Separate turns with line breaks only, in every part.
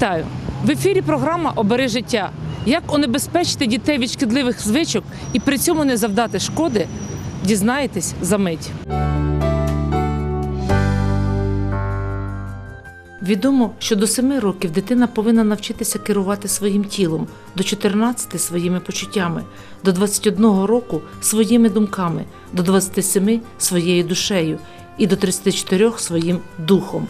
Вітаю! В ефірі програма Обери життя. Як унебезпечити дітей від шкідливих звичок і при цьому не завдати шкоди, дізнаєтесь за мить. Відомо, що до 7 років дитина повинна навчитися керувати своїм тілом, до 14 своїми почуттями, до 21 року своїми думками, до 27 своєю душею і до 34 своїм духом.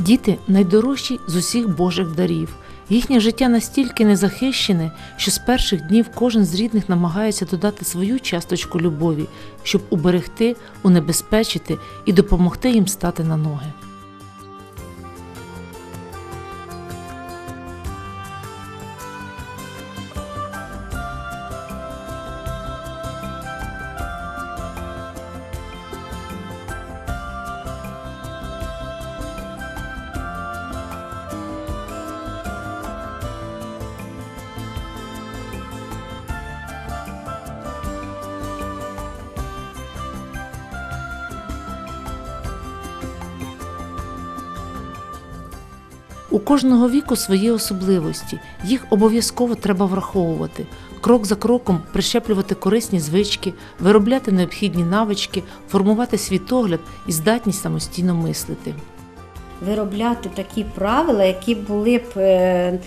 Діти найдорожчі з усіх Божих дарів. Їхнє життя настільки незахищене, що з перших днів кожен з рідних намагається додати свою часточку любові, щоб уберегти, унебезпечити і допомогти їм стати на ноги. У кожного віку свої особливості, їх обов'язково треба враховувати, крок за кроком прищеплювати корисні звички, виробляти необхідні навички, формувати світогляд і здатність самостійно мислити.
виробляти такі правила, які були б е, е,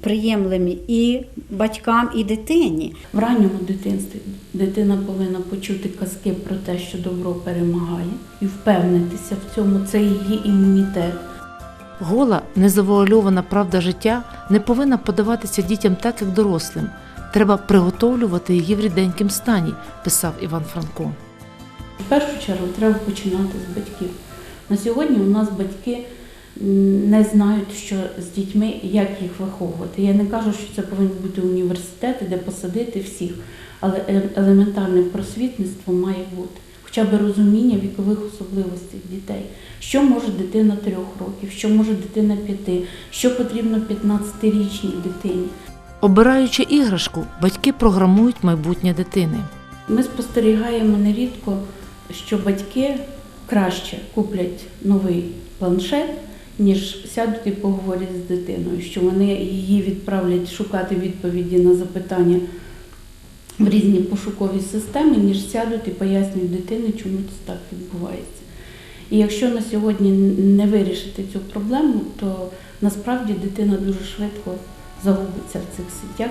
приємлими і батькам, і дитині.
В ранньому дитинстві дитина повинна почути казки про те, що добро перемагає, і впевнитися в цьому. Це її імунітет.
Гола, незавуальована правда життя не повинна подаватися дітям так, як дорослим. Треба приготовлювати її в ріденькім стані, писав Іван Франко.
В першу чергу треба починати з батьків. На сьогодні у нас батьки не знають, що з дітьми, як їх виховувати. Я не кажу, що це повинні бути університети, де посадити всіх, але елементарне просвітництво має бути. Хоча б розуміння вікових особливостей дітей. Що може дитина трьох років, що може дитина п'яти, що потрібно 15-річній дитині.
Обираючи іграшку, батьки програмують майбутнє дитини.
Ми спостерігаємо нерідко, що батьки краще куплять новий планшет, ніж сядуть і поговорять з дитиною, що вони її відправлять шукати відповіді на запитання в різні пошукові системи, ніж сядуть і пояснюють дитині, чому це так відбувається. І якщо на сьогодні не вирішити цю проблему, то насправді дитина дуже швидко загубиться в цих сітях.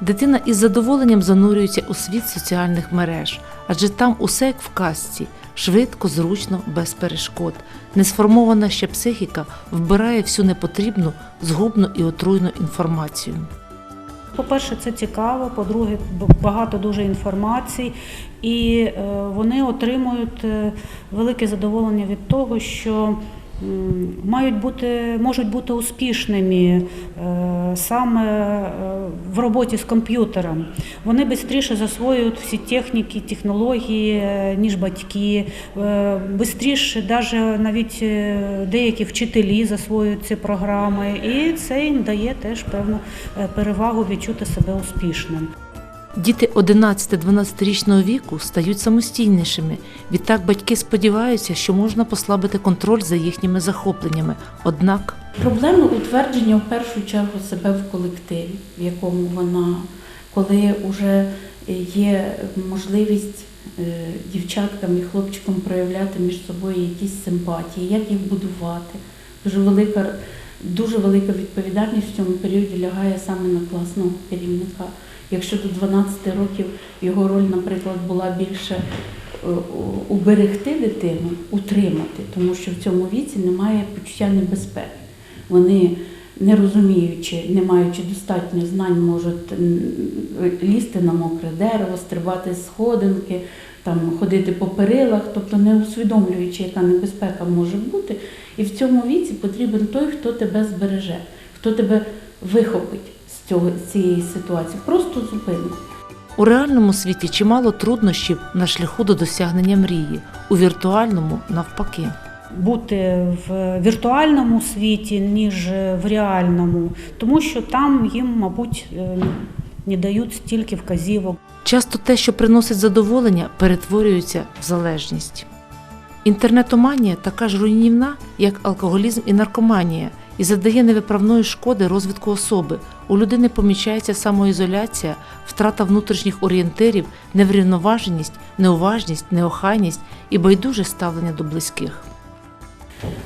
Дитина із задоволенням занурюється у світ соціальних мереж, адже там усе як в казці, швидко, зручно, без перешкод. Несформована ще психіка вбирає всю непотрібну, згубну і отруйну інформацію.
По-перше, це цікаво. По-друге, багато дуже інформації, і е, вони отримують е, велике задоволення від того, що мають бути, можуть бути успішними е, саме е, в роботі з комп'ютером. Вони швидше засвоюють всі техніки, технології, е, ніж батьки. Швидше навіть навіть деякі вчителі засвоюють ці програми, і це їм дає теж певну перевагу відчути себе успішним.
Діти 11-12-річного віку стають самостійнішими. Відтак батьки сподіваються, що можна послабити контроль за їхніми захопленнями. Однак
Проблема утвердження в першу чергу себе в колективі, в якому вона, коли вже є можливість е, дівчаткам і хлопчикам проявляти між собою якісь симпатії, як їх будувати. Дуже велика, дуже велика відповідальність в цьому періоді лягає саме на класного керівника. Якщо до 12 років його роль, наприклад, була більше е, уберегти дитину, утримати, тому що в цьому віці немає почуття небезпеки. Вони, не розуміючи, не маючи достатньо знань, можуть лізти на мокре дерево, стрибати сходинки, там, ходити по перилах, тобто не усвідомлюючи, яка небезпека може бути. І в цьому віці потрібен той, хто тебе збереже, хто тебе вихопить цього, цієї ситуації, просто зупинить.
у реальному світі чимало труднощів на шляху до досягнення мрії, у віртуальному навпаки.
бути в віртуальному світі, ніж в реальному, тому що там їм, мабуть, е, не дають стільки вказівок.
Часто те, що приносить задоволення, перетворюється в залежність. Інтернетоманія така ж руйнівна, як алкоголізм і наркоманія, і задає невиправної шкоди розвитку особи. У людини помічається самоізоляція, втрата внутрішніх орієнтирів, неврівноваженість, неуважність, неохайність і байдуже ставлення до близьких.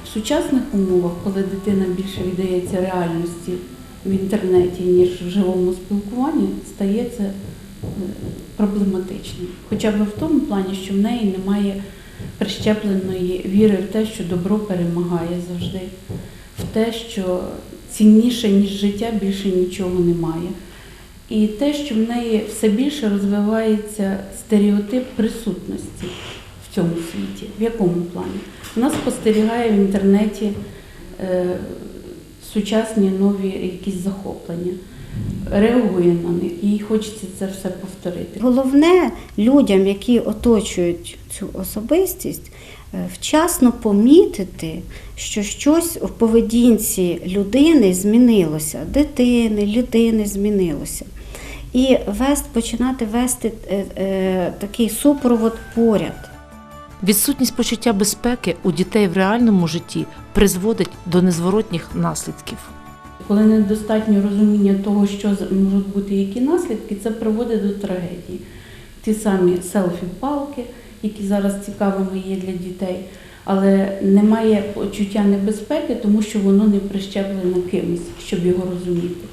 В сучасних умовах, коли дитина більше віддається реальності в інтернеті, ніж в живому спілкуванні, стає це проблематичним. Хоча б в тому плані, що в неї немає прищепленої віри в те, що добро перемагає завжди, те, що цінніше, ніж життя, більше нічого немає. І те, що в неї все більше розвивається стереотип присутності в цьому світі. В якому плані? Вона спостерігає в інтернеті е, сучасні нові якісь захоплення, реагує на них, їй хочеться це все повторити.
Головне людям, які оточують цю особистість, вчасно помітити, що щось в поведінці людини змінилося, дитини, людини змінилося. І вест, починати вести е, е, такий супровод поряд.
Відсутність почуття безпеки у дітей в реальному житті призводить до незворотніх наслідків.
Коли недостатньо розуміння того, що можуть бути які наслідки, це приводить до трагедії. Ті самі селфі-палки, які зараз цікавими є для дітей, але немає почуття небезпеки, тому що воно не прищеплено кимось, щоб його розуміти.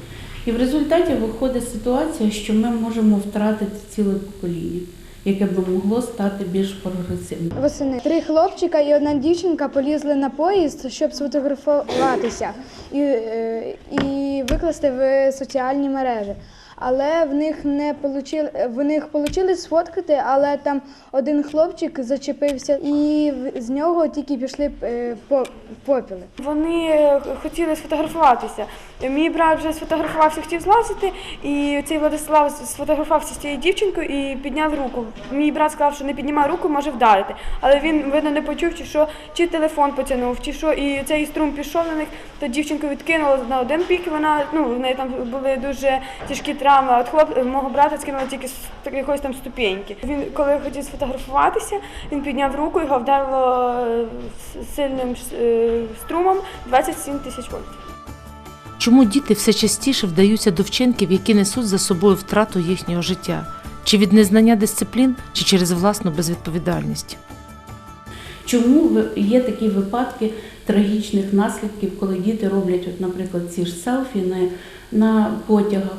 І в результаті виходить ситуація, що ми можемо втратити ціле покоління, яке би могло стати більш прогресивним.
Восени три хлопчика і одна дівчинка полізли на поїзд, щоб сфотографуватися і, е, і викласти в соціальні мережі. Але в них не получили, в них вийшло сфоткати, але там один хлопчик зачепився, і з нього тільки пішли е, по- попіли.
Вони е, хотіли сфотографуватися. Мій брат вже сфотографувався, хотів злазити, і цей Владислав сфотографувався з цією дівчинкою і підняв руку. Мій брат сказав, що не піднімай руку, може вдарити. Але він, видно, не почув, чи що, чи телефон потягнув, чи що, і цей струм пішов на них, то дівчинку відкинуло на один бік, вона, ну, в неї там були дуже тяжкі травми, от хлоп, мого брата скинуло тільки з якоїсь там ступеньки. Він, коли хотів сфотографуватися, він підняв руку, його вдарило е, сильним е, струмом 27 тисяч вольт.
Чому діти все частіше вдаються до вчинків, які несуть за собою втрату їхнього життя? Чи від незнання дисциплін, чи через власну безвідповідальність?
Чому є такі випадки трагічних наслідків, коли діти роблять, от, наприклад, ці ж селфі на, на потягах?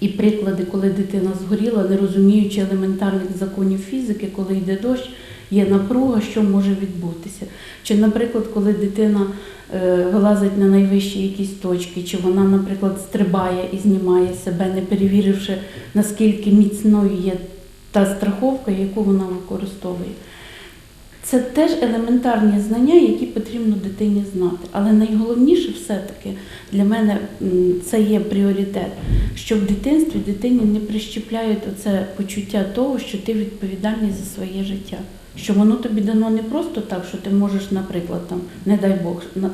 І приклади, коли дитина згоріла, не розуміючи елементарних законів фізики, коли йде дощ, є напруга, що може відбутися. Чи, наприклад, коли дитина е, вилазить на найвищі якісь точки, чи вона, наприклад, стрибає і знімає себе, не перевіривши, наскільки міцною є та страховка, яку вона використовує. Це теж елементарні знання, які потрібно дитині знати. Але найголовніше все-таки для мене це є пріоритет, що в дитинстві дитині не прищепляють оце почуття того, що ти відповідальний за своє життя. Що воно тобі дано не просто так, що ти можеш, наприклад, там, не дай Бог, на-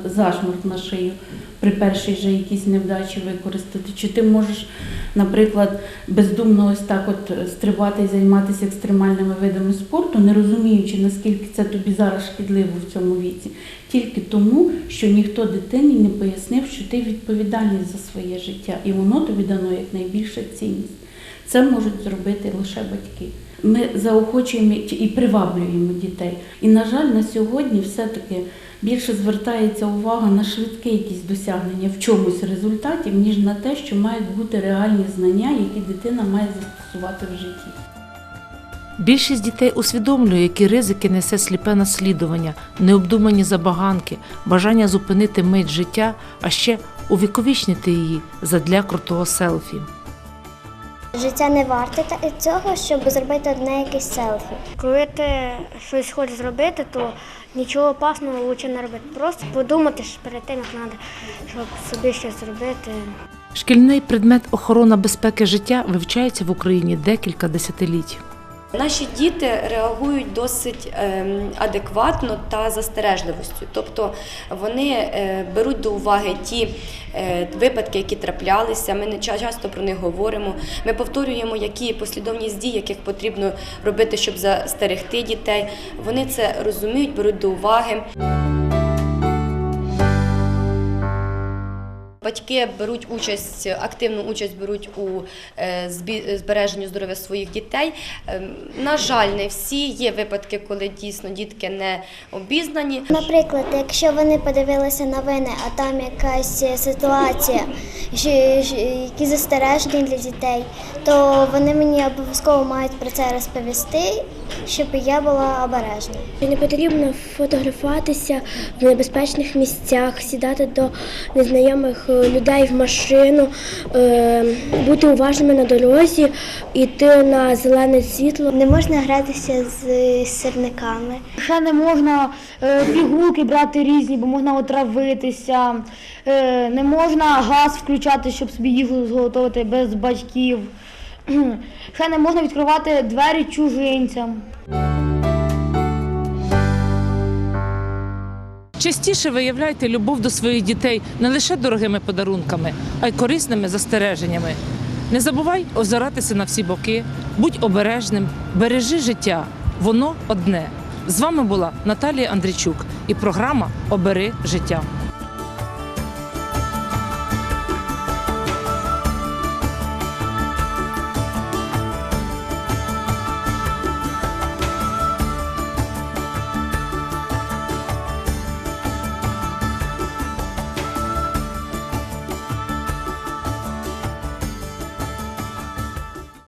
на шию при першій же якійсь невдачі використати, чи ти можеш, наприклад, бездумно ось так от стрибати і займатися екстремальними видами спорту, не розуміючи, наскільки це тобі зараз шкідливо в цьому віці, тільки тому, що ніхто дитині не пояснив, що ти відповідальний за своє життя, і воно тобі дано як найбільша цінність. Це можуть зробити лише батьки. Ми заохочуємо і приваблюємо дітей. І, на жаль, на сьогодні все-таки більше звертається увага на швидке якісь досягнення в чомусь результатів, ніж на те, що мають бути реальні знання, які дитина має застосувати в житті.
Більшість дітей усвідомлює, які ризики несе сліпе наслідування, необдумані забаганки, бажання зупинити мить життя, а ще увіковічнити її задля крутого селфі.
Життя не варте цього, щоб зробити одне якесь селфі.
Коли ти щось хочеш зробити, то нічого опасного лучше не робити. Просто подумати перед тим, як треба, щоб собі щось зробити.
Шкільний предмет охорона безпеки життя вивчається в Україні декілька десятиліть.
Наші діти реагують досить ем, адекватно та застережливостю. Тобто вони е, беруть до уваги ті е, випадки, які траплялися. Ми не ча- часто про них говоримо. Ми повторюємо, які послідовність дій, яких потрібно робити, щоб застерегти дітей. Вони це розуміють, беруть до уваги. Батьки беруть участь, активну участь беруть у е, збереженні здоров'я своїх дітей. Ем, На жаль, не всі є випадки, коли дійсно дітки не обізнані.
Наприклад, якщо вони подивилися новини, а там якась ситуація, які застереження для дітей, то вони мені обов'язково мають про це розповісти, щоб я була обережна.
Не потрібно фотографуватися в небезпечних місцях, сідати до незнайомих людей в машину, е, бути уважними на дорозі, йти на зелене світло.
Не можна гратися з сирниками.
Ще не можна е, пігулки брати різні, бо можна отравитися. Е, не можна газ включати, щоб собі їжу зготувати без батьків. Ще не можна відкривати двері чужинцям.
Частіше виявляйте любов до своїх дітей не лише дорогими подарунками, а й корисними застереженнями. Не забувай озиратися на всі боки, будь обережним, бережи життя. Воно одне. З вами була Наталія Андрійчук і програма Обери життя.